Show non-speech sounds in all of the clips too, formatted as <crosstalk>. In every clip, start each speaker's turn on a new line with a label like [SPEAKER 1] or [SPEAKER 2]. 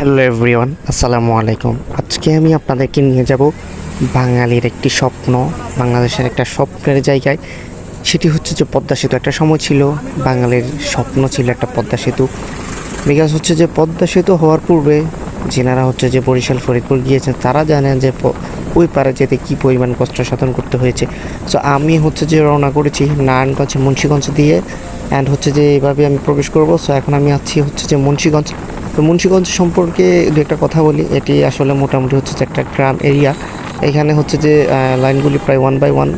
[SPEAKER 1] Hello everyone আসসালামু আলাইকুম আজকে আমি আপনাদেরকে নিয়ে যাব বাঙালির একটি স্বপ্ন, বাংলাদেশের একটা স্বপ্নের জায়গায়। সেটি হচ্ছে যে পদ্মা সেতু। একটা সময় ছিল বাঙালির স্বপ্ন ছিল একটা পদ্মা সেতু। বিকজ হচ্ছে যে পদ্মা সেতু হওয়ার পূর্বে যেনারা হচ্ছে যে বরিশাল, ফরিদপুর গিয়েছেন, তারা জানেন যে ওই পারে যেতে কী পরিমাণ কষ্ট সাধন করতে হয়েছে। সো আমি হচ্ছে যে রওনা করেছি নারায়ণগঞ্জ, মুন্সিগঞ্জ দিয়ে। অ্যান্ড হচ্ছে যে এইভাবে আমি প্রবেশ করব। সো এখন আমি আছি হচ্ছে যে মুন্সিগঞ্জ। তো মুন্সিগঞ্জ সম্পর্কে দু একটা কথা বলি। এটি আসলে মোটামুটি হচ্ছে যে একটা গ্রাম এরিয়া। এখানে হচ্ছে যে লাইনগুলি প্রায় ওয়ান বাই ওয়ান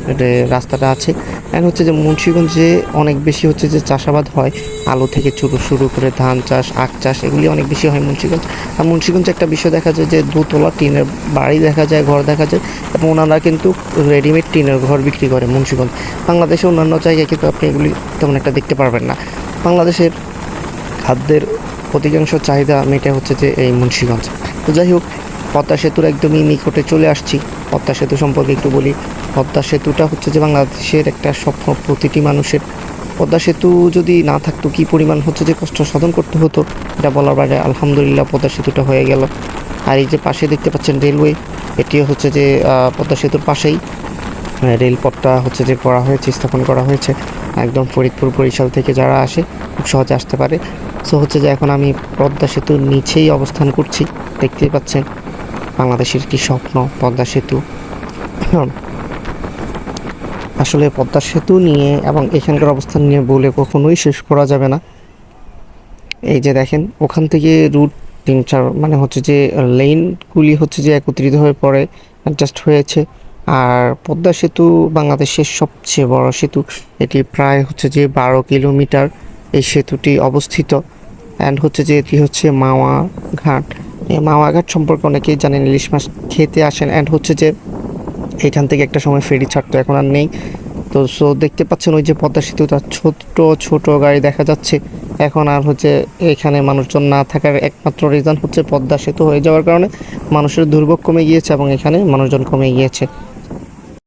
[SPEAKER 1] রাস্তাটা আছে। অ্যান্ড হচ্ছে যে মুন্সিগঞ্জে অনেক বেশি হচ্ছে যে চাষাবাদ হয়। আলু থেকে শুরু শুরু করে ধান চাষ, আখ চাষ, এগুলি অনেক বেশি হয় মুন্সিগঞ্জ। আর মুন্সিগঞ্জে একটা বিষয় দেখা যায় যে দোতলা টিনের বাড়ি দেখা যায়, ঘর দেখা যায় এবং ওনারা কিন্তু রেডিমেড টিনের ঘর বিক্রি করে মুন্সিগঞ্জ। বাংলাদেশে অন্যান্য জায়গায় কিন্তু আপনি এগুলি তেমন একটা দেখতে পারবেন না। বাংলাদেশের খাদ্যের অধিকাংশ চাহিদা মেটে হচ্ছে যে এই মুন্সিগঞ্জ। তো যাই হোক, পদ্মা সেতুর একদমই নিকটে চলে আসছি। পদ্মা সেতু সম্পর্কে একটু বলি। পদ্মা সেতুটা হচ্ছে যে বাংলাদেশের একটা স্বপ্ন প্রতিটি মানুষের। পদ্মা সেতু যদি না থাকতো, কী পরিমাণ হচ্ছে যে কষ্ট সাধন করতে হতো, এটা বলার বাইরে আলহামদুলিল্লাহ পদ্মা সেতুটা হয়ে গেল। আর এই যে পাশে দেখতে পাচ্ছেন রেলওয়ে, এটিও হচ্ছে যে পদ্মা সেতুর পাশেই। রেলপথটা হচ্ছে যে করা হয়েছে, স্থাপন করা হয়েছে, একদম ফরিদপুর বরিশাল থেকে যারা আসে খুব সহজে আসতে পারে। সো হচ্ছে যে এখন আমি পদ্মা সেতুর নিচেই অবস্থান করছি, দেখতেই পাচ্ছেন বাংলাদেশের কি স্বপ্ন পদ্মা সেতু। <clears throat> আসলে পদ্মা সেতু নিয়ে এবং এখানকার অবস্থান নিয়ে বলে কখনোই শেষ করা যাবে না। এই যে দেখেন, ওখান থেকে রুট তিন চার মানে হচ্ছে যে লেনগুলি হচ্ছে যে একত্রিত হয়ে পড়ে অ্যাডজাস্ট হয়েছে। আর পদ্মা সেতু বাংলাদেশের সবচেয়ে বড় সেতু। এটি প্রায় হচ্ছে যে বারো কিলোমিটার এই সেতুটি অবস্থিত। অ্যান্ড হচ্ছে যে এটি হচ্ছে মাওয়া ঘাট। এই মাওয়া ঘাট সম্পর্কে অনেকেই জানেন, ইলিশ মাছ খেতে আসেন। অ্যান্ড হচ্ছে যে এখান থেকে একটা সময় ফেরি ছাড়তো, এখন আর নেই। তো সো দেখতে পাচ্ছেন ওই যে পদ্মা সেতুটা ছোট ছোট গাড়ি দেখা যাচ্ছে। এখন আর হচ্ছে এখানে মানুষজন না থাকার একমাত্র রিজন হচ্ছে পদ্মা সেতু হয়ে যাওয়ার কারণে মানুষের দুর্ভোগ কমে গিয়েছে এবং এখানে মানুষজন কমে গিয়েছে।